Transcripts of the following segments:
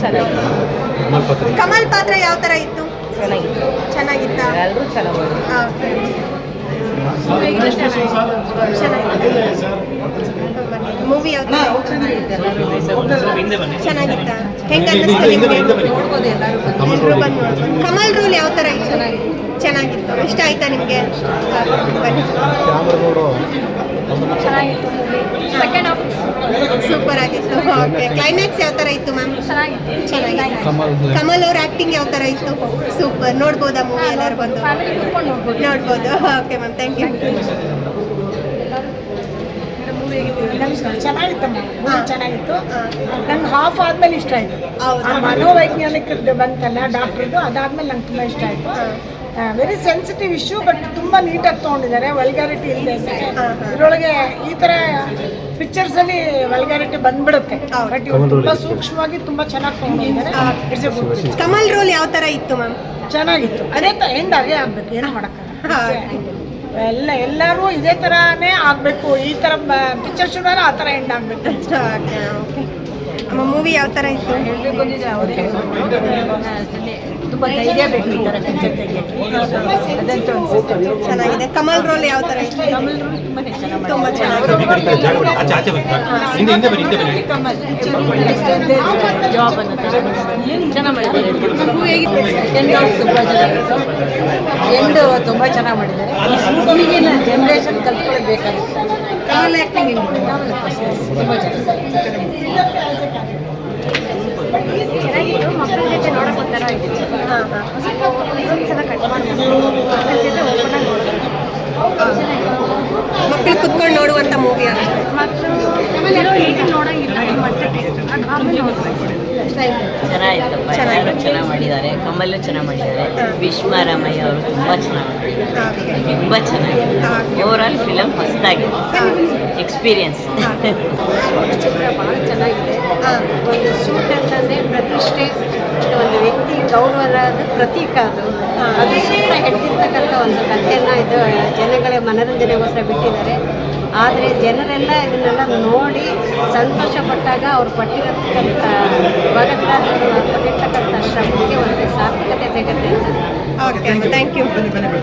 ಚೆನ್ನಾಗಿತ್ತು. ಕಮಲ್ ಪಾತ್ರ ಯಾವ ತರ ಇತ್ತು? ಚೆನ್ನಾಗಿತ್ತು. ಚೆನ್ನಾಗಿತ್ತಾ? ಎಲ್ಲರೂ ಚೆನ್ನಾಗಿ ಮೂವಿ ಯಾವ ಚೆನ್ನಾಗಿತ್ತ? ಹೆಂಗ ಕಮಲ್ ರೂಲ್ ಯಾವ ತರ ಇತ್ತು? ಚೆನ್ನಾಗಿತ್ತು. ಇಷ್ಟ ಆಯ್ತಾ ನಿಮಗೆ? ಬನ್ನಿ ಕ್ಯಾಮ್ರಾ ಚೆನ್ನಾಗಿತ್ತು ಸೆಕೆಂಡ್ ಹಾಫ್ ಸೂಪರ್ ಆಗಿತ್ತು ಓಕೆ ಕ್ಲೈಮ್ಯಾಕ್ಸ್ ಯಾವ ತರ ಇತ್ತು ಮ್ಯಾಮ್? ಚೆನ್ನಾಗಿತ್ತು. ಕಮಲ್ ಅವ್ರ ಆಕ್ಟಿಂಗ್ ಯಾವ ತರ ಇತ್ತು? ಸೂಪರ್. ನೋಡ್ಬೋದಾ ಮೂವಿ ಎಲ್ಲರೂ ಬಂದು? ನೋಡ್ಬೋದು. Okay ma'am. ಥ್ಯಾಂಕ್ ಯು ಚೆನ್ನಾಗಿತ್ತಮ್ಮ. ಚೆನ್ನಾಗಿತ್ತು ನಂಗೆ ಹಾಫ್ ಆದ್ಮೇಲೆ ಇಷ್ಟ ಆಯ್ತು. ಮನೋವೈಜ್ಞಾನಿಕದ್ದು ಬಂತಲ್ಲ ಡಾಕ್ಟ್ರದ್ದು ಅದಾದ್ಮೇಲೆ ನಂಗೆ ತುಂಬ ಇಷ್ಟ ಆಯ್ತು. ವೆರಿ ಸೆನ್ಸಿಟಿವ್ ಇಶ್ಯೂ ಬಟ್ ತುಂಬ ನೀಟಾಗಿ ತೊಗೊಂಡಿದ್ದಾರೆ ವಲ್ಗಾರಿಟಿ ಇಲ್ಲದೆ. ಇದರೊಳಗೆ ಈ ಥರ ಪಿಕ್ಚರ್ಸಲ್ಲಿ ವಲ್ಗಾರಿಟಿ ಬಂದ್ಬಿಡುತ್ತೆ. ಬಟ್ ಇವ್ರು ತುಂಬಾ ಸೂಕ್ಷ್ಮವಾಗಿ ತುಂಬ ಚೆನ್ನಾಗಿ ತೊಗೊಂಡಿದ್ದಾರೆ. It's a good Kamal role ಯಾವ ಥರ ಇತ್ತು ಮ್ಯಾಮ್? ಚೆನ್ನಾಗಿತ್ತು. ಅದೇ ತ ಎಂಡ್ ಆಗೇ ಆಗಬೇಕು. ಏನು ಮಾಡೋಕ್ಕೆ ಮಾಡೋಕ್ಕಾಗಲ್ಲ ಎಲ್ಲ ಎಲ್ಲರೂ ಇದೇ ಥರನೇ ಆಗಬೇಕು. ಈ ಥರ ಪಿಕ್ಚರ್ ಶುರು ಆ ಥರ ಎಂಡ್ ಆಗಬೇಕು. ನಮ್ಮ ಮೂವಿ ಯಾವ ಥರ ಇತ್ತು? ಹೇಳಬೇಕು ತುಂಬ ಧೈರ್ಯ ಬೇಕು ಈ ಥರ ಪಿಕ್ಚರ್ ತೆಗಿಯೋಕ್ಕೆ ಅದಂತೂ ಅನ್ಸುತ್ತೆ. ಚೆನ್ನಾಗಿದೆ. ಕಮಲ್ ರೋಲ್ ಯಾವ ತರ ಇಷ್ಟ? ಕಮಲ್ ರೋಲ್ ತುಂಬಾನೇ ಚೆನ್ನಾಗಿ ತುಂಬಾ ಮಾಡಿದ್ದಾರೆ. ಚೆನ್ನಾಗಿ ಕಮಲ್ ಜಾಬ್ ಅನ್ನು ಚೆನ್ನಾಗಿ ಮಾಡಿದ್ದಾರೆ. ತುಂಬ ಎಂಡು ತುಂಬ ಚೆನ್ನಾಗಿ ಮಾಡಿದ್ದಾರೆ. ಈಗಿನ ಜನ್ರೇಷನ್ ಕಲ್ತ್ಕೊಳ್ಬೇಕಾಗುತ್ತೆ ಕಮಲ್ ಆ್ಯಕ್ಟಿಂಗ್ ತುಂಬ ಚೆನ್ನಾಗಿ ಚೆನ್ನಾಗಿತ್ತು. ಮಕ್ಕಳ ಜೊತೆ ನೋಡಕ್ ಒಂಥರ ಆಗಿತ್ತು ಮಕ್ಕಳ ಜೊತೆ ಓಪನ್ ಆಗಿ ಮಕ್ಕಳು ಕುತ್ಕೊಂಡು ನೋಡುವಂತ ಮೂವಿ ಚೆನ್ನಾಗಿತ್ತು. ಎಲ್ಲರೂ ಚೆನ್ನಾಗಿ ಮಾಡಿದ್ದಾರೆ. ಕಮಲ್ ಚೆನ್ನಾಗಿ ಮಾಡಿದ್ದಾರೆ. ವಿಶ್ವರಾಮಯ್ಯ ರಾಮಯ್ಯ ಅವರು ತುಂಬ ಚೆನ್ನಾಗಿ ಮಾಡಿದ್ದಾರೆ. ತುಂಬ ಚೆನ್ನಾಗಿದೆ. ಓವರ್ ಆಲ್ ಫಿಲಮ್ ಹೊಸದಾಗಿದೆ ಎಕ್ಸ್ಪೀರಿಯನ್ಸ್ ಚಿತ್ರ ಭಾಳ ಚೆನ್ನಾಗಿದೆ. ಒಂದು ಸೂಟ್ ಅಂತಂದರೆ ಪ್ರತಿಷ್ಠೆ. ಗೌರವದ ಪ್ರತೀಕ ಅದು. ಅದು ಸುತ್ತ ಹೆಡ್ತಿರ್ತಕ್ಕಂಥ ಒಂದು ಕಥೆಯನ್ನು ಇದು ಜನಗಳ ಮನರಂಜನೆಗೋಸ್ಕರ ಬಿಟ್ಟಿದ್ದಾರೆ. ಆದರೆ ಜನರೆಲ್ಲ ಇದನ್ನೆಲ್ಲ ನೋಡಿ ಸಂತೋಷ ಪಟ್ಟಾಗ ಅವ್ರು ಪಟ್ಟಿರತಕ್ಕಂಥ ಭಗತ್ರಾಜ್ ಪಟ್ಟಿರ್ತಕ್ಕಂಥ ಶ್ರಮಕ್ಕೆ ಒಂದು ಸಾರ್ಥಕತೆ ಸಿಗುತ್ತೆ ಅಂತ. ಓಕೆ ಥ್ಯಾಂಕ್ ಯು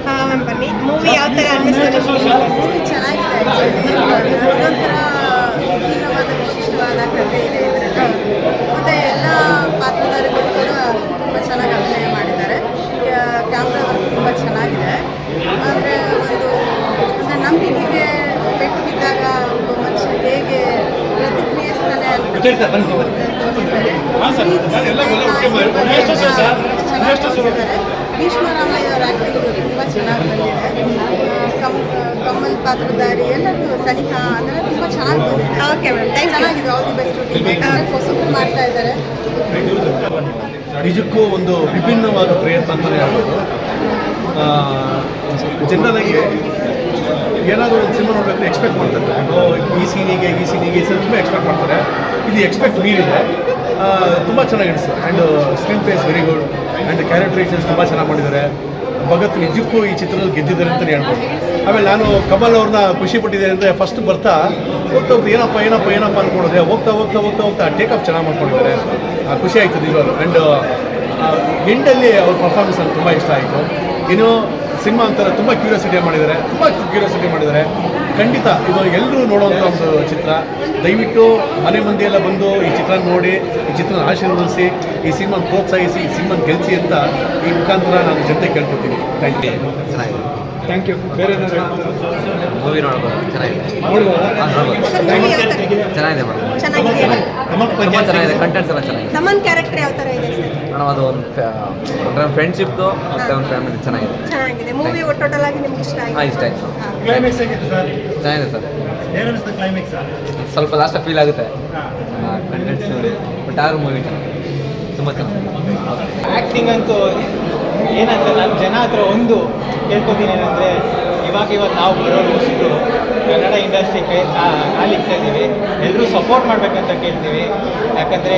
ಹಾಂ ಮ್ಯಾಮ್ ಬನ್ನಿ. ಮೂವಿ ಯಾವ ಥರ ಚೆನ್ನಾಗಿದೆ ಒಂದೊಂಥರ ವಿಭಿನ್ನವಾದ ವಿಶಿಷ್ಟವಾದ ಕಥೆ ಇದೆ ಇದರಲ್ಲಿ ಮತ್ತು ಎಲ್ಲ ಪಾತ್ರಧಾರಿಗಳು ಕೂಡ ತುಂಬ ಚೆನ್ನಾಗಿ ಅಭಿನಯ ಮಾಡಿದ್ದಾರೆ ಕ್ಯಾಮ್ರಾ ವರ್ಕ್ ತುಂಬ ಚೆನ್ನಾಗಿದೆ ಅಂದರೆ ಒಂದು ಅಂದರೆ ನಂಬಿಕೆಗೆ ಪೆಟ್ಟು ಬಿದ್ದಾಗ ಒಬ್ಬ ಮನುಷ್ಯ ಹೇಗೆ ಸರ್ ತೋರಿಸ್ತಾರೆ. ಸರ್ ತೋರಿಸಿದ್ದಾರೆ. ಭೀಷ್ಮರಾಮಯ್ಯ ಅವರ ಆ್ಯಕ್ಟಿಂಗ್ ತುಂಬ ಚೆನ್ನಾಗಿ ಬಂದಿದೆ. ಕಮ್ ಕಮಲ್ ಪಾತ್ರಧಾರಿ ಸನಿಹಾ ಅದೆಲ್ಲ ತುಂಬ ಚೆನ್ನಾಗಿ ಬಂದಿದೆ. ಓಕೆ ಮ್ಯಾಮ್ ಥ್ಯಾಂಕ್ ಯು ಚೆನ್ನಾಗಿದೆ ಆಲ್ ದಿ ಬೆಸ್ಟ್ ಹೊಸಬ್ರು ಮಾಡ್ತಾ ಇದ್ದಾರೆ. ನಿಜಕ್ಕೂ ಒಂದು ವಿಭಿನ್ನವಾದ ಪ್ರಯತ್ನ ಅಂತಲೇ ಹೇಳ್ಬೋದು. ಜನರಲಾಗಿ ಏನಾದರೂ ಒಂದು ಸಿನಿಮಾ ನೋಡಬೇಕು ಎಕ್ಸ್ಪೆಕ್ಟ್ ಮಾಡ್ತಾರೆ. ಈ ಸೀನಿಗೆ ಈ ಸೀನಿಗೆ ಈ ಸೀನ್ ತುಂಬ ಎಕ್ಸ್ಪೆಕ್ಟ್ ಮಾಡ್ತಾರೆ. ಇದು ಎಕ್ಸ್ಪೆಕ್ಟ್ ಮೀರಿದೆ. ತುಂಬ ಚೆನ್ನಾಗಿ sir. And screenplays very good and characterisations ತುಂಬ ಚೆನ್ನಾಗಿ ಮಾಡಿದ್ದಾರೆ. ಭಗತ್ ನಿಜಕ್ಕೂ ಈ ಚಿತ್ರದಲ್ಲಿ ಗೆದ್ದಿದ್ದಾರೆ ಅಂತಲೇ ಹೇಳ್ಬೋದು. ಆಮೇಲೆ ನಾನು ಕಮಲ್ ಅವ್ರನ್ನ ಖುಷಿ ಪಟ್ಟಿದ್ದೇನೆ ಅಂದರೆ ಫಸ್ಟ್ ಬರ್ತಾ, ಹೋಗ್ತಾ ಹೋಗ್ತಾ, ಏನಪ್ಪ ಏನಪ್ಪ ಏನಪ್ಪ ಅಂದ್ಕೊಂಡಿದೆ ಹೋಗ್ತಾ ಹೋಗ್ತಾ ಹೋಗ್ತಾ ಹೋಗ್ತಾ ಟೇಕ್ ಆಫ್ ಚೆನ್ನಾಗಿ ಮಾಡ್ಕೊಂಡಿದ್ದಾರೆ. ಖುಷಿ ಆಯಿತು ಇವರು ಆ್ಯಂಡ್ ಎಂಡಲ್ಲಿ ಅವ್ರ ಪರ್ಫಾರ್ಮೆನ್ಸ್ ನನಗೆ ತುಂಬ ಇಷ್ಟ ಆಯಿತು. ಇನ್ನು ಸಿನಿಮಾ ಅಂತಾರೆ ತುಂಬ ಕ್ಯೂರಿಯಾಸಿಟಿ ಮಾಡಿದ್ದಾರೆ ತುಂಬ ಕ್ಯೂರಿಯಾಸಿಟಿ ಮಾಡಿದ್ದಾರೆ. ಖಂಡಿತ ಇದು ಎಲ್ಲರೂ ನೋಡುವಂಥ ಒಂದು ಚಿತ್ರ. ದಯವಿಟ್ಟು ಮನೆ ಮಂದಿಯೆಲ್ಲ ಬಂದು ಈ ಚಿತ್ರ ನೋಡಿ ಈ ಚಿತ್ರನ ಆಶೀರ್ವದಿಸಿ ಈ ಸಿನಿಮಾ ಪ್ರೋತ್ಸಾಹಿಸಿ ಈ ಸಿನಿಮಾ ಗೆಲ್ಲಿಸಿ ಅಂತ ಈ ಮುಖಾಂತರ ನಾನು ಜನತೆ ಕೇಳ್ಕೊತೀನಿ. ಥ್ಯಾಂಕ್ ಯು ಚೆನ್ನಾಗಿದೆ ಥ್ಯಾಂಕ್ ಯು ಬೇರೆ ಮೂವಿ ನೋಡ್ಬೋದು. ಚೆನ್ನಾಗಿದೆ. ನೋಡ್ಬೋದಾ? ಚೆನ್ನಾಗಿದೆ. ಮೇಡಮ್ ಚೆನ್ನಾಗಿದೆ. ಕಂಟೆಂಟ್ಸ್ ಎಲ್ಲ ಚೆನ್ನಾಗಿದೆ. ಕ್ಯಾರೆಕ್ಟರ್ ಯಾವ ಥರ ಇದೆ ಸರ್? ಮೇಡಮ್ ಅದು ಒಂದು ಒಂಥರ ಫ್ರೆಂಡ್ಶಿಪ್ದು ಮತ್ತೆ ಒಂದು ಫ್ಯಾಮಿಲಿ ಚೆನ್ನಾಗಿದೆ. ಚೆನ್ನಾಗಿದೆ. ಮೂವಿ ಒಟ್ಟೊಟ್ಟಲ್ ಆಗಿ ನಿಮ್ಗೆ ಇಷ್ಟ ಹಾಂ ಆಯ್ತು ಇಷ್ಟ ಆಯ್ತು. ಕ್ಲೈಮ್ಯಾಕ್ಸ್ ಆಗಿತ್ತು ಸರ್? ಚೆನ್ನಾಗಿದೆ ಸರ್. ಏನನ್ನಿಸ್ತು ಕ್ಲೈಮ್ಯಾಕ್ಸ್ ಸ್ವಲ್ಪ ಲಾಸ್ಟ್ ಫೀಲ್ ಆಗುತ್ತೆ. ಕಂಟೆಂಟ್ಸ್ ನೋಡಿ ಬಟ್ ಆದ್ರೂ ಮೂವಿ ಚೆನ್ನಾಗಿದೆ. ತುಂಬ ಚೆನ್ನಾಗಿದೆ. ಆ್ಯಕ್ಟಿಂಗ್ ಅಂತೂ ಏನಂತ ನಾನು ಜನ ಹತ್ರ ಒಂದು ಕೇಳ್ಕೊತೀನಿ ಏನಂದರೆ ಇವಾಗ ಇವಾಗ ನಾವು ಹೊಸರು ಕನ್ನಡ ಇಂಡಸ್ಟ್ರಿ ಕೈ ಕಾಲಿಕ್ತಾ ಇದ್ದೀವಿ. ಎಲ್ಲರೂ ಸಪೋರ್ಟ್ ಮಾಡಬೇಕಂತ ಕೇಳ್ತೀವಿ. ಯಾಕಂದರೆ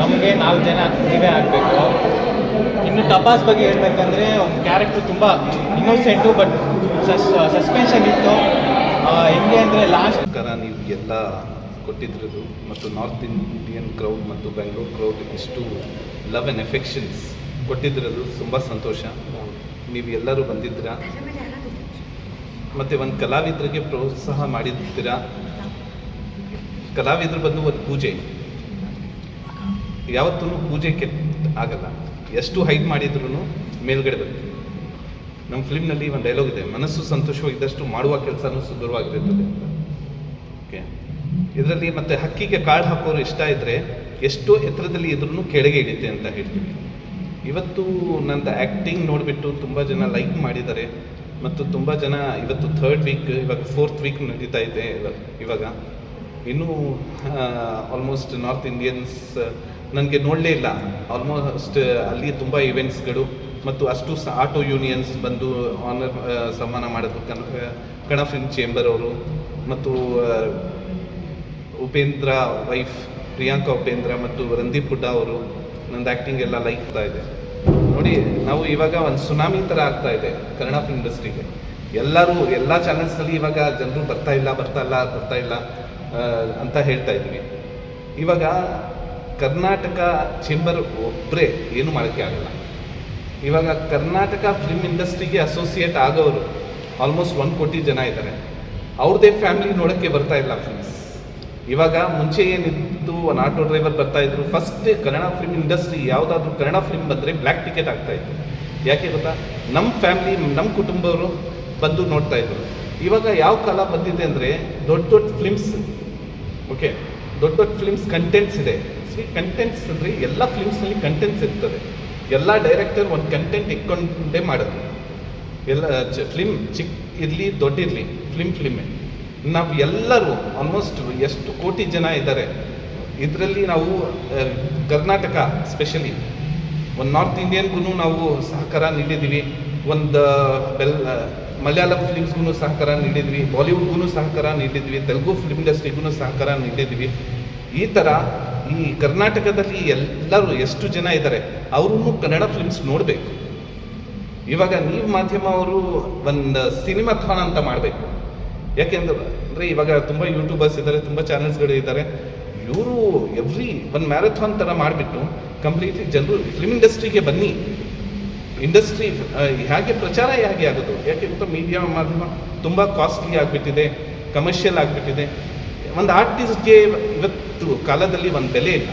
ನಮಗೆ ನಾಲ್ಕು ಜನ ನೀವೇ ಆಗಬೇಕು. ಇನ್ನು ತಪಾಸ್ ಬಗ್ಗೆ ಹೇಳ್ಬೇಕಂದ್ರೆ ಒಂದು ಕ್ಯಾರೆಕ್ಟ್ರು ತುಂಬ ಇನ್ನೋಸೆಂಟು ಬಟ್ ಸಸ್ ಸಸ್ಪೆನ್ಷನ್ ಇತ್ತು. ಹೆಂಗೆ ಅಂದರೆ ಲಾಸ್ಟ್ ಕರ ನೀವು ಎಲ್ಲ ಕೊಟ್ಟಿದ್ರದು ಮತ್ತು ನಾರ್ತ್ ಇಂಡಿಯನ್ ಕ್ರೌಡ್ ಮತ್ತು ಬೆಂಗಳೂರು ಕ್ರೌಡ್ ಇಷ್ಟು ಲವ್ ಆ್ಯಂಡ್ ಎಫೆಕ್ಷನ್ಸ್ ಕೊಟ್ಟಿದ್ರದು ತುಂಬ ಸಂತೋಷ. ನೀವು ಎಲ್ಲರೂ ಬಂದಿದ್ದೀರಾ? ಮತ್ತು ಒಂದು ಕಲಾವಿದರಿಗೆ ಪ್ರೋತ್ಸಾಹ ಮಾಡಿದ್ದೀರಾ ಕಲಾವಿದರು ಬಂದು ಒಂದು ಪೂಜೆ. ಯಾವತ್ತೂ ಪೂಜೆ ಕೆಟ್ಟ ಆಗಲ್ಲ. ಎಷ್ಟು ಹೈಟ್ ಮಾಡಿದ್ರು ಮೇಲ್ಗಡೆ ಬರುತ್ತೆ. ನಮ್ಮ ಫಿಲ್ಮ್ನಲ್ಲಿ ಒಂದು ಡೈಲಾಗ್ ಇದೆ, ಮನಸ್ಸು ಸಂತೋಷವಾಗಿದ್ದಷ್ಟು ಮಾಡುವ ಕೆಲಸನೂ ಸುಂದರವಾಗಿರುತ್ತದೆ ಅಂತ. ಓಕೆ ಇದರಲ್ಲಿ ಮತ್ತೆ ಹಕ್ಕಿಗೆ ಕಾಳು ಹಾಕೋರು ಇಷ್ಟ ಇದ್ರೆ ಎಷ್ಟೋ ಎತ್ತರದಲ್ಲಿ ಇದ್ರೂ ಕೆಳಗೆ ಇಳಿತೆ ಅಂತ ಹೇಳ್ತೀವಿ ಇವತ್ತು ನನ್ನ ಆ್ಯಕ್ಟಿಂಗ್ ನೋಡಿಬಿಟ್ಟು ತುಂಬ ಜನ ಲೈಕ್ ಮಾಡಿದ್ದಾರೆ. ಮತ್ತು ತುಂಬ ಜನ ಇವತ್ತು ಥರ್ಡ್ ವೀಕ್ ಇವಾಗ ಫೋರ್ತ್ ವೀಕ್ ನಡೀತಾ ಇದೆ ಇವ- ಇವಾಗ. ಇನ್ನೂ ಆಲ್ಮೋಸ್ಟ್ ನಾರ್ತ್ ಇಂಡಿಯನ್ಸ್ ನನಗೆ ನೋಡಲೇ ಇಲ್ಲ. ಆಲ್ಮೋಸ್ಟ್ ಅಲ್ಲಿ ತುಂಬ ಇವೆಂಟ್ಸ್ಗಳು ಮತ್ತು ಅಷ್ಟು ಆಟೋ ಯೂನಿಯನ್ಸ್ ಬಂದು ಆನರ್ ಸನ್ಮಾನ ಮಾಡೋದು ಕನ್ ಕಣ ಫಿಲ್ಮ್ ಚೇಂಬರ್ ಅವರು ಮತ್ತು ಉಪೇಂದ್ರ ವೈಫ್ ಪ್ರಿಯಾಂಕಾ ಉಪೇಂದ್ರ ಮತ್ತು ರಂದೀಪ್ ಹುಡ್ಡ ಅವರು. ನಂದು ಆ್ಯಕ್ಟಿಂಗ್ ಎಲ್ಲ ಲೈಕ್ ಇದೆ. ನೋಡಿ, ನಾವು ಇವಾಗ ಒಂದು ಸುನಾಮಿ ಥರ ಆಗ್ತಾ ಇದೆ ಕನ್ನಡ ಫಿಲ್ಮ್ ಇಂಡಸ್ಟ್ರಿಗೆ ಎಲ್ಲರೂ, ಎಲ್ಲ ಚಾನೆಲ್ಸ್ನಲ್ಲಿ ಇವಾಗ ಜನರು ಬರ್ತಾ ಇಲ್ಲ ಬರ್ತಾ ಇಲ್ಲ ಬರ್ತಾ ಇಲ್ಲ ಅಂತ ಹೇಳ್ತಾ ಇದ್ವಿ. ಇವಾಗ ಕರ್ನಾಟಕ ಚೇಂಬರ್ ಒಬ್ಬರೇ ಏನು ಮಾಡೋಕ್ಕೆ ಆಗಲ್ಲ. ಇವಾಗ ಕರ್ನಾಟಕ ಫಿಲ್ಮ್ ಇಂಡಸ್ಟ್ರಿಗೆ ಅಸೋಸಿಯೇಟ್ ಆಗೋರು ಆಲ್ಮೋಸ್ಟ್ ಒನ್ ಕೋಟಿ ಜನ ಇದ್ದಾರೆ ಅವ್ರದ್ದೇ ಫ್ಯಾಮಿಲಿ ನೋಡೋಕ್ಕೆ ಬರ್ತಾ ಇಲ್ಲ ಫಿಲ್ಮ್ಸ್ ಇವಾಗ ಮುಂಚೆ ಏನಿತ್ತು ಒಂದು ಆಟೋ ಡ್ರೈವರ್ ಬರ್ತಾ ಇದ್ರು ಫಸ್ಟ್ ಕನ್ನಡ ಫಿಲ್ಮ್ ಇಂಡಸ್ಟ್ರಿ ಯಾವುದಾದ್ರೂ ಕನ್ನಡ ಫಿಲ್ಮ್ ಬಂದರೆ ಬ್ಲ್ಯಾಕ್ ಟಿಕೆಟ್ ಆಗ್ತಾ ಇತ್ತು. ಯಾಕೆ ಗೊತ್ತಾ? ನಮ್ಮ ಫ್ಯಾಮಿಲಿ ನಮ್ಮ ಕುಟುಂಬವರು ಬಂದು ನೋಡ್ತಾ ಇದ್ರು. ಇವಾಗ ಯಾವ ಕಾಲ ಬಂದಿದೆ ಅಂದರೆ ದೊಡ್ಡ ದೊಡ್ಡ ಫಿಲ್ಮ್ಸ್ ಓಕೆ ದೊಡ್ಡ ದೊಡ್ಡ ಫಿಲ್ಮ್ಸ್ ಕಂಟೆಂಟ್ಸ್ ಇದೆ. ಸಿ ಕಂಟೆಂಟ್ಸ್ ಅಂದರೆ ಎಲ್ಲ ಫಿಲ್ಮ್ಸ್ನಲ್ಲಿ ಕಂಟೆಂಟ್ಸ್ ಇರ್ತದೆ. ಎಲ್ಲ ಡೈರೆಕ್ಟರ್ ಒಂದು ಕಂಟೆಂಟ್ ಇಟ್ಕೊಂಡೇ ಮಾಡೋದು. ಎಲ್ಲ ಫಿಲ್ಮ್ ಚಿಕ್ಕ ಇರಲಿ, ದೊಡ್ಡ ಇರಲಿ ಫಿಲ್ಮ್ ಫಿಲ್ಮೇ ನಾವು ಎಲ್ಲರೂ ಆಲ್ಮೋಸ್ಟ್ ಎಷ್ಟು ಕೋಟಿ ಜನ ಇದ್ದಾರೆ, ಇದರಲ್ಲಿ ನಾವು ಕರ್ನಾಟಕ ಸ್ಪೆಷಲಿ ಒಂದು ನಾರ್ತ್ ಇಂಡಿಯನ್ಗೂ ನಾವು ಸಹಕಾರ ನೀಡಿದ್ದೀವಿ ಒಂದು ಬೆಲ್ ಮಲಯಾಳಂ ಫಿಲ್ಮ್ಸ್ಗೂ ಸಹಕಾರ ನೀಡಿದ್ವಿ ಬಾಲಿವುಡ್ಗೂ ಸಹಕಾರ ನೀಡಿದ್ವಿ, ತೆಲುಗು ಫಿಲ್ಮ್ ಇಂಡಸ್ಟ್ರಿಗೂ ಸಹಕಾರ ನೀಡಿದ್ವಿ. ಈ ಥರ ಈ ಕರ್ನಾಟಕದಲ್ಲಿ ಎಲ್ಲರೂ ಎಷ್ಟು ಜನ ಇದ್ದಾರೆ ಅವ್ರೂ ಕನ್ನಡ ಫಿಲ್ಮ್ಸ್ ನೋಡಬೇಕು. ಇವಾಗ ನೀವು ಮಾಧ್ಯಮ ಅವರು ಒಂದು ಸಿನಿಮಾಥಾನ್ ಅಂತ ಮಾಡಬೇಕು. ಯಾಕೆಂದ್ರೆ ಅಂದರೆ ಇವಾಗ ತುಂಬ ಯೂಟ್ಯೂಬರ್ಸ್ ಇದ್ದಾರೆ, ತುಂಬ ಚಾನೆಲ್ಸ್ಗಳು ಇದ್ದಾರೆ. ಇವರು ಎವ್ರಿ ಒಂದು ಮ್ಯಾರಥಾನ್ ಥರ ಮಾಡಿಬಿಟ್ಟು ಕಂಪ್ಲೀಟ್ಲಿ ಜನರು ಫಿಲ್ಮ್ ಇಂಡಸ್ಟ್ರಿಗೆ ಬನ್ನಿ. ಇಂಡಸ್ಟ್ರಿ ಹೇಗೆ ಪ್ರಚಾರ ಹೇಗೆ ಆಗೋದು? ಯಾಕೆ ಗೊತ್ತಾ? ಮೀಡಿಯಾ ಮಾಧ್ಯಮ ತುಂಬ ಕಾಸ್ಟ್ಲಿ ಆಗಿಬಿಟ್ಟಿದೆ ಕಮರ್ಷಿಯಲ್ ಆಗಿಬಿಟ್ಟಿದೆ. ಒಂದು ಆರ್ಟಿಸ್ಟ್ಗೆ ಇವತ್ತು ಕಾಲದಲ್ಲಿ ಒಂದು ಬೆಲೆ ಇಲ್ಲ.